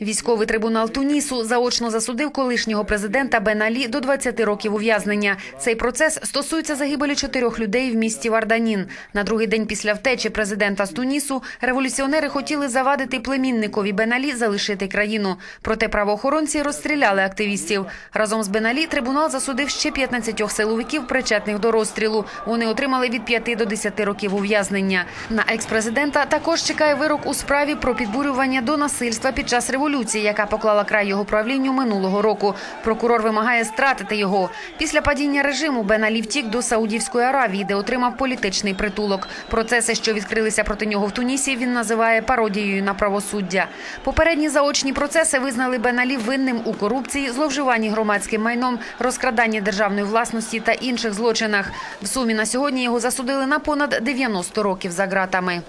Військовий трибунал Тунісу заочно засудив колишнього президента Бен Алі до 20 років ув'язнення. Цей процес стосується загибелі чотирьох людей в місті Варданін. На другий день після втечі президента з Тунісу революціонери хотіли завадити племінникові Бен Алі залишити країну. Проте правоохоронці розстріляли активістів. Разом з Бен Алі трибунал засудив ще 15 силовиків, причетних до розстрілу. Вони отримали від 5 до 10 років ув'язнення. На екс-президента також чекає вирок у справі про підбурювання до насильства під час революції, яка поклала край його правлінню минулого року. Прокурор вимагає стратити його. Після падіння режиму Бен Алі втік до Саудівської Аравії, де отримав політичний притулок. Процеси, що відкрилися проти нього в Тунісі, він називає пародією на правосуддя. Попередні заочні процеси визнали Бен Алі винним у корупції, зловживанні громадським майном, розкраданні державної власності та інших злочинах. В сумі на сьогодні його засудили на понад 90 років за ґратами.